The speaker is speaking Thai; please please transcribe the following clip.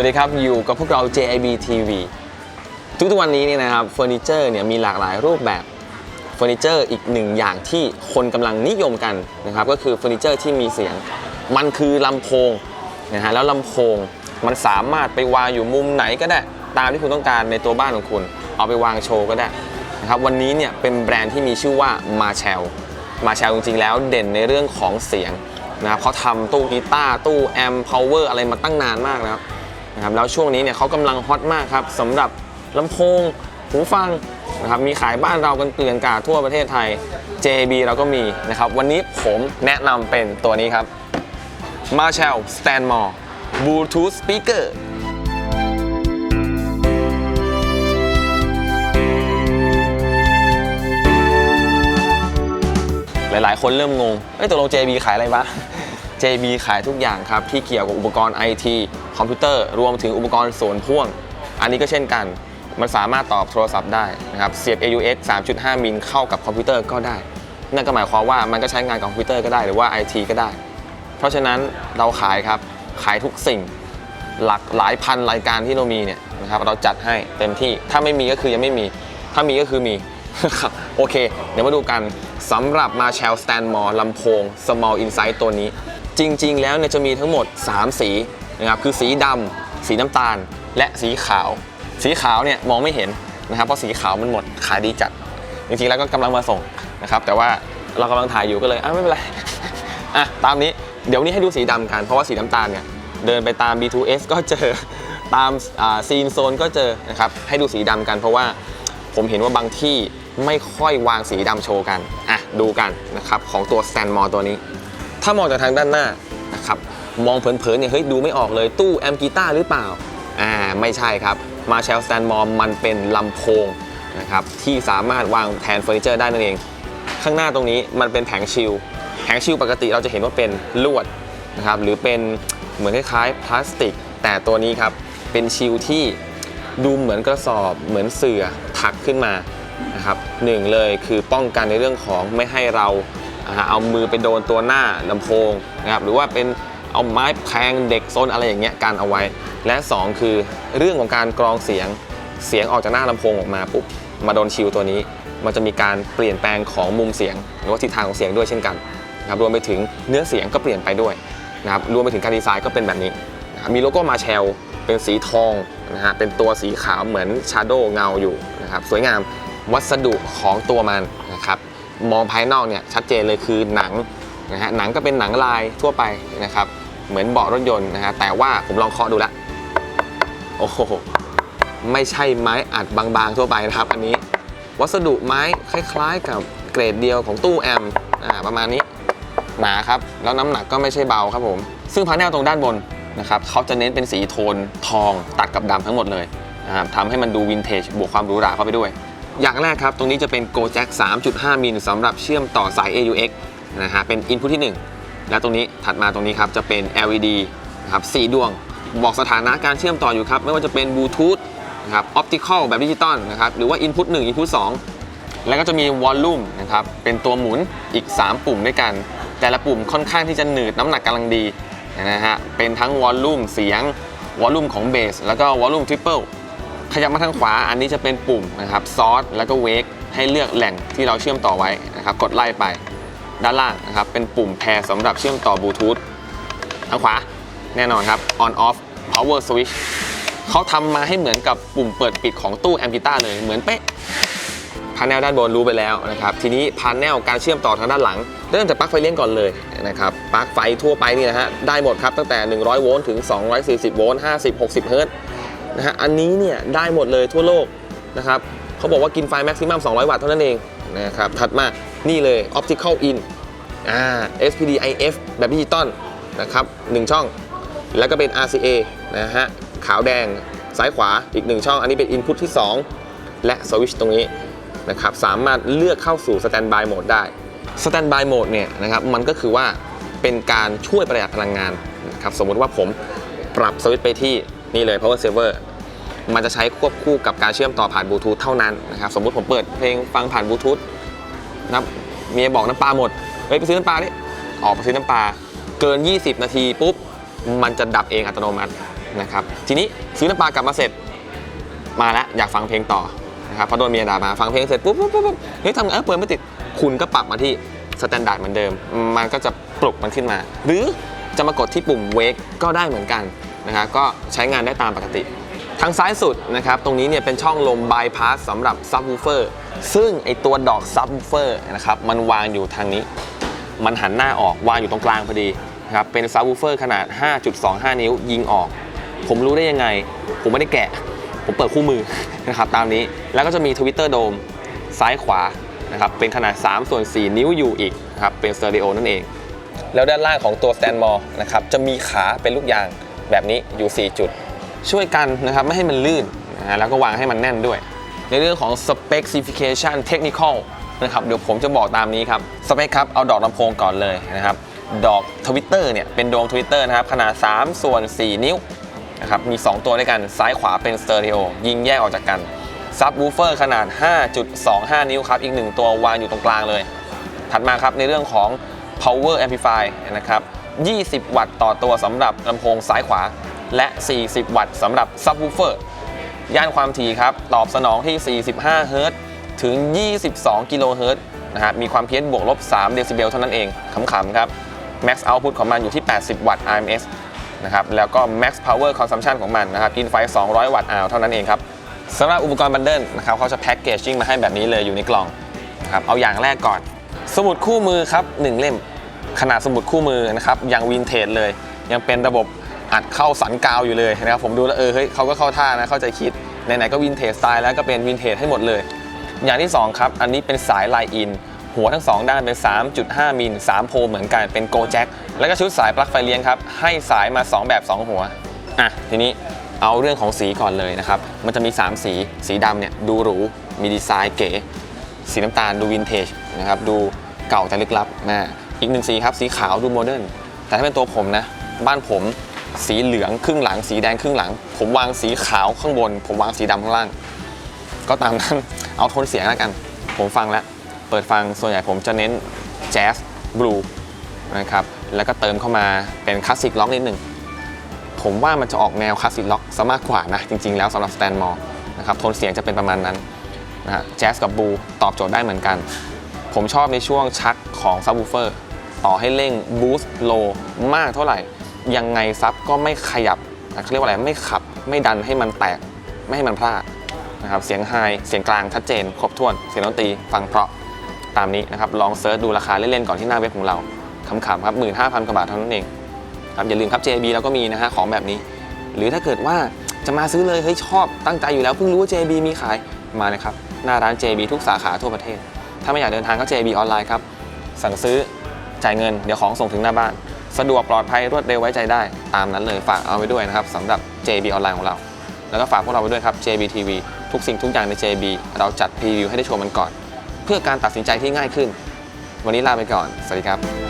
วัสดีครับอยู่กับพวกเรา JIB TV ทุกๆวันนี้เนี่ยนะครับเฟอร์นิเจอร์เนี่ยมีหลากหลายรูปแบบเฟอร์นิเจอร์อีกหนึ่งอย่างที่คนกำลังนิยมกันนะครับก็คือเฟอร์นิเจอร์ที่มีเสียง มันคือลำโพงนะฮะแล้วลำโพงมันสามารถไปวางอยู่มุมไหนก็ได้ ตามที่คุณต้องการในตัวบ้านของคุณ เอาไปวางโชว์ก็ได้นะครับวันนี้เนี่ยเป็นแบรนด์ที่มีชื่อว่า Marshall มาแชลจริงๆแล้วเด่นในเรื่องของเสียงนะครับเขาทำตู้กีตาร์ตู้แอมพาวเวอร์อะไรมาตั้งนานมากแล้ว นะครับแล้วช่วงนี้เนี่ยเขากำลังฮอตมากครับสำหรับลำโพงหูฟังนะครับมีขายบ้านเรากันเกลื่อนกาทั่วประเทศไทย JB เราก็มีนะครับวันนี้ผมแนะนำเป็นตัวนี้ครับ Marshall Stanmore Bluetooth Speaker หลายๆ คนเริ่มงงเอ้ยตกลง JB ขายอะไรวะ JB ขายทุกอย่างครับ ที่เกี่ยวกับอุปกรณ์ IT คอมพิวเตอร์ รวมถึงอุปกรณ์ส่วนพ่วง อันนี้ก็เช่นกัน มันสามารถตอบโทรศัพท์ได้นะครับเสียบ AUX 3.5 มิลเข้ากับคอมพิวเตอร์ก็ได้ นั่นก็หมายความว่ามันก็ใช้งานกับคอมพิวเตอร์ก็ได้หรือว่า IT ก็ได้ เพราะฉะนั้นเราขายครับขายทุกสิ่งหลักหลายพันรายการที่เรามีเนี่ยนะครับเราจัดให้เต็มที่ถ้าไม่มีก็คือยังไม่มี ถ้ามีก็คือมีโอเค เดี๋ยวมาดูกันสำหรับ Marshall Stanmore ลำโพง Small Insight ตัวนี้ จริง ๆ แล้วเนี่ยจะมีทั้งหมด 3 สี นะครับคือสีดำสีน้ำตาล และสีขาว สีขาวเนี่ยมองไม่เห็นนะครับเพราะสีขาวมันหมดขายดีจัด จริงๆแล้วก็กำลังมาส่งนะครับแต่ว่าเรากำลังถ่ายอยู่ก็เลยอะไม่เป็นไรอะตามนี้เดี๋ยววันนี้ให้ดูสีดำกันเพราะว่าสีน้ำตาลเนี่ยเดินไปตาม B2S ก็เจอตามซีนโซนก็เจอนะครับให้ดูสีดำกันเพราะว่าผมเห็นว่าบางที่ไม่ค่อยวางสีดำโชว์กัน อะ ดูกันนะครับ ของตัว Stanmore ตัวนี้ ถ้ามองจากทางด้านหน้านะครับ มองเผินๆเนี่ยเฮ้ยดูไม่ออกเลยตู้แอมป์กีตาร์หรือเปล่าอ่าไม่ใช่ครับ Marshall Stanmore มันเป็นลำโพงนะครับที่สามารถวางแทนเฟอร์นิเจอร์ได้นั่นเอง ข้างหน้าตรงนี้มันเป็นแผงชิลแผงชิลปกติเราจะเห็นว่าเป็นลวดนะครับหรือเป็นเหมือนคล้ายๆพลาสติก แต่ตัวนี้ครับเป็นชิลที่ดูเหมือนกระสอบเหมือนเสื่อถักขึ้นมานะครับหนึ่งเลยคือป้องกันในเรื่องของไม่ให้เราอ่าเอามือไปโดนตัวหน้าลำโพงนะครับหรือว่าเป็น เอาไม้แทงเด็กโซนอะไรอย่างเงี้ยกันเอาไว้ และสองคือเรื่องของการกรองเสียงเสียงออกจากหน้าลำโพงออกมาปุ๊บมาโดนชิลตัวนี้ มันจะมีการเปลี่ยนแปลงของมุมเสียง หรือว่าทิศทางของเสียงด้วยเช่นกันนะครับรวมไปถึงเนื้อเสียงก็เปลี่ยนไปด้วยนะครับรวมไปถึงการดีไซน์ก็เป็นแบบนี้นะมีโลโก้มาแชลเป็นสีทองนะฮะเป็นตัวสีขาวเหมือนชาโดว์เงาอยู่นะครับสวยงามวัสดุของตัวมันนะครับมองภายนอกเนี่ยชัดเจนเลยคือหนัง นะฮะหนังก็เป็นหนังลายทั่วไปนะครับ เหมือนเบาะรถยนต์นะฮะแต่ว่าผมลองเคาะดูแล้วโอ้โหไม่ใช่ไม้อัดบางๆทั่วไปนะครับ อันนี้วัสดุไม้คล้าย ๆ กับเกรดเดียวของตู้แอมป์อ่าประมาณนี้หนาครับ แล้วน้ำหนักก็ไม่ใช่เบาครับผม ซึ่งพาร์เนลตรงด้านบนนะครับเขาจะเน้นเป็นสีโทนทองตัดกับดำทั้งหมดเลยนะครับทำให้มันดูวินเทจบวกความหรูหราเข้าไปด้วย อย่างแรกครับ ตรงนี้จะเป็น Go Jack 3.5 มิลสำหรับเชื่อมต่อสาย AUX นะฮะเป็น Input ที่ 1 แล้วตรงนี้ถัดมาตรงนี้ครับจะเป็น LED นะครับ4ดวง บอกสถานะการเชื่อมต่ออยู่ครับ ไม่ว่าจะเป็นบลูทูธนะครับออปติคอลแบบดิจิตอลนะครับหรือว่า Input 1 Input 2 แล้วก็จะมีวอลลุ่มนะครับเป็นตัวหมุนอีก 3 ปุ่มด้วยกัน แต่ละปุ่มค่อนข้างที่จะหนืดน้ำหนักกำลังดีนะฮะเป็นทั้งวอลลุ่มเสียงวอลลุ่มของเบสแล้วก็วอลลุ่มทริปเปิลขยับมาทางขวาอันนี้จะเป็นปุ่มนะครับซอสแล้วก็เวกให้เลือกแหล่งที่เราเชื่อมต่อไว้นะครับกดไล่ไป ด้านล่างนะครับ เป็นปุ่มแพรสำหรับเชื่อมต่อบลูทูธทางขวาแน่นอนครับ on off power switch เขาทำมาให้เหมือนกับปุ่มเปิดปิดของตู้แอมพิต้าเลยเหมือนเป๊ะพาร์เนลด้านบนรู้ไปแล้วนะครับ ทีนี้พาร์เนลการเชื่อมต่อทางด้านหลัง เริ่มจากปลั๊กไฟเลี้ยงก่อนเลยนะครับปลั๊กไฟทั่วไปนี่นะฮะได้หมดครับ ตั้งแต่ 100 โวลต์ถึง 240 โวลต์50 60 เฮิรต์นะฮะอันนี้เนี่ยได้หมดเลยทั่วโลกนะครับเขาบอกว่ากินไฟแม็กซิมัม200 วัตต์เท่านั้นเองนะครับถัดมา นี่เลย optical in อ่า SPD IF แบบดิจิตอลนะครับหนึ่งช่อง แล้วก็เป็น RCA นะฮะ ขาวแดงซ้ายขวาอีกหนึ่งช่อง อันนี้เป็น input ที่ 2 และสวิชตรงนี้นะครับสามารถเลือกเข้าสู่ standby mode ได้ standby mode เนี่ยนะครับมันก็คือว่าเป็นการช่วยประหยัดพลังงานนะครับสมมุติว่าผมปรับสวิตช์ไปที่นี่เลย power saver มันจะใช้ควบคู่กับการเชื่อมต่อผ่านบลูทูธเท่านั้นนะครับสมมุติผมเปิดเพลงฟังผ่านบลูทูธ นะครับเมียบอกน้ำปลาหมดเฮ้ยไปซื้อน้ำปลาดิออกไปซื้อน้ำปลาเกิน 20 นาทีปุ๊บมันจะดับเองอัตโนมัตินะครับทีนี้ซื้อน้ำปลากลับมาเสร็จมาแล้วอยากฟังเพลงต่อนะครับพอโดนเมียด่ามาฟังเพลงเสร็จปุ๊บปุ๊บปุ๊บปุ๊บเฮ้ยทำไงเออเปิดไม่ติดคุณก็ปรับมาที่สแตนดาร์ดเหมือนเดิม มันก็จะปลุกมันขึ้นมา หรือจะมากดที่ปุ่มเวกก็ได้เหมือนกันนะครับก็ใช้งานได้ตามปกติ ทางซ้ายสุดนะครับ ตรงนี้เนี่ยเป็นช่องลมบายพาสสำหรับซับวูเฟอร์ซึ่งไอตัวดอกซับวูเฟอร์นะครับมันวางอยู่ทางนี้ มันหันหน้าออกวางอยู่ตรงกลางพอดีนะครับเป็นซับวูเฟอร์ขนาด 5.25 นิ้วยิงออก ผมรู้ได้ยังไง ผมไม่ได้แกะ ผมเปิดคู่มือนะครับตามนี้แล้วก็จะมีทวิตเตอร์โดมซ้ายขวานะครับเป็นขนาด 3 ส่วน 4 นิ้วอยู่อีกนะครับเป็นสเตอริโอนั่นเอง แล้วด้านล่างของตัว Stand More นะครับจะมีขาเป็นลูกยางแบบนี้อยู่ 4 จุด ช่วยกันนะครับไม่ให้มันลื่นนะฮะแล้วก็วางให้มันแน่นด้วย ในเรื่องของ specification technical นะครับเดี๋ยวผมจะบอกตามนี้ครับสเปคครับเอาดอกลำโพงก่อนเลยนะครับดอกทวิตเตอร์เนี่ยเป็นดวงทวิตเตอร์นะครับขนาด 3 ส่วน 4 นิ้วนะครับมี 2 ตัวด้วยกันซ้ายขวาเป็นสเตอริโอยิงแยกออกจากกันซับวูเฟอร์ขนาด 5.25 นิ้วครับอีก 1 ตัววางอยู่ตรงกลางเลย ถัดมาครับในเรื่องของ power amplify นะครับ 20 วัตต์ต่อตัวสำหรับลำโพงซ้ายขวา และ 40 วัตต์สำหรับ subwoofer ย่านความถี่ครับ ตอบสนองที่ 45 เฮิรตซ์ถึง 22 กิโลเฮิรตซ์นะครับมีความเพี้ยนบวกลบ 3 เดซิเบลเท่านั้นเองขำๆครับ max output ของมันอยู่ที่ 80 วัตต์ RMS นะครับแล้วก็ max power consumption ของมันนะครับกินไฟ 200 วัตต์อาวเท่านั้นเองครับสำหรับอุปกรณ์บันเดิลนะครับเขาจะแพ็กเกจจิ้งมาให้แบบนี้เลยอยู่ในกล่องนะครับเอาอย่างแรกก่อน สมุดคู่มือครับ 1 เล่ม ขนาดสมุดคู่มือนะครับยังวินเทจเลย ยังเป็นระบบ อัดเข้าสันกาวอยู่เลยนะครับผมดูแล้วเออเฮ้ยเขาก็เข้าท่านะเข้าใจคิดไหนๆก็วินเทจสไตล์แล้วก็เป็นวินเทจให้หมดเลย อย่างที่ 2 ครับ อันนี้เป็นสายไลน์อินหัวทั้ง 2 ด้านเป็น 3.5 มิล 3 โพเหมือนกันเป็นโกแจ็คแล้วก็ชุดสายปลั๊กไฟเลี้ยงครับให้สายมา 2 แบบ 2 หัวอะทีนี้เอาเรื่องของสีก่อนเลยนะครับมันจะมี 3 สีสีดำเนี่ยดูหรูมีดีไซน์เก๋สีน้ำตาลดูวินเทจนะครับดูเก่าแต่ลึกลับนะอีกหนึ่งสีครับสีขาวดูโมเดิร์นแต่ถ้าเป็นตัวผมนะบ้านผม สีเหลืองครึ่งหลัง สีแดงครึ่งหลัง ผมวางสีขาวข้างบน ผมวางสีดำข้างล่าง ก็ตามนั้น เอาโทนเสียงแล้วกัน ผมฟังแล้ว เปิดฟังส่วนใหญ่ผมจะเน้นแจ๊สบลูนะครับ แล้วก็เติมเข้ามาเป็นคลาสสิกล็อกนิดหนึ่ง ผมว่ามันจะออกแนวคลาสสิกล็อกซะมากกว่านะ จริง ๆ แล้วสำหรับสแตนมอร์นะครับ โทนเสียงจะเป็นประมาณนั้นนะฮะ แจ๊สกับบลูตอบโจทย์ได้เหมือนกัน ผมชอบในช่วงชักของซับวูเฟอร์ ต่อให้เร่งบูสต์โลมากเท่าไหร่ ยังไงซับก็ไม่ขยับเขาเรียกว่าอะไรไม่ขับไม่ดันให้มันแตกไม่ให้มันพลาดนะครับเสียงไฮเสียงกลางชัดเจน ครบถ้วนเสียงดนตรีฟังเพราะตามนี้นะครับลองเซิร์ชดูราคาเล่นๆก่อนที่หน้าเว็บของเราขำๆครับ15,000กว่าบาทเท่านั้นเองครับอย่าลืมครับ JB เราก็มีนะฮะของแบบนี้ หรือถ้าเกิดว่าจะมาซื้อเลยเฮ้ยชอบตั้งใจอยู่แล้วเพิ่งรู้ว่า JB มีขายมาเลยครับหน้าร้าน JB ทุกสาขาทั่วประเทศ ถ้าไม่อยากเดินทางก็ JB ออนไลน์ครับสั่งซื้อจ่ายเงินเดี๋ยวของส่งถึงหน้าบ้าน สะดวกปลอดภัยรวดเร็วไว้ใจได้ ตามนั้นเลยฝากเอาไว้ด้วยนะครับสำหรับ JB ออนไลน์ของเรา แล้วก็ฝากพวกเราไว้ด้วยครับ JB TV ทุกสิ่งทุกอย่างใน JB เราจัดพรีวิวให้ได้ชมมันก่อน เพื่อการตัดสินใจที่ง่ายขึ้น วันนี้ลาไปก่อน สวัสดีครับ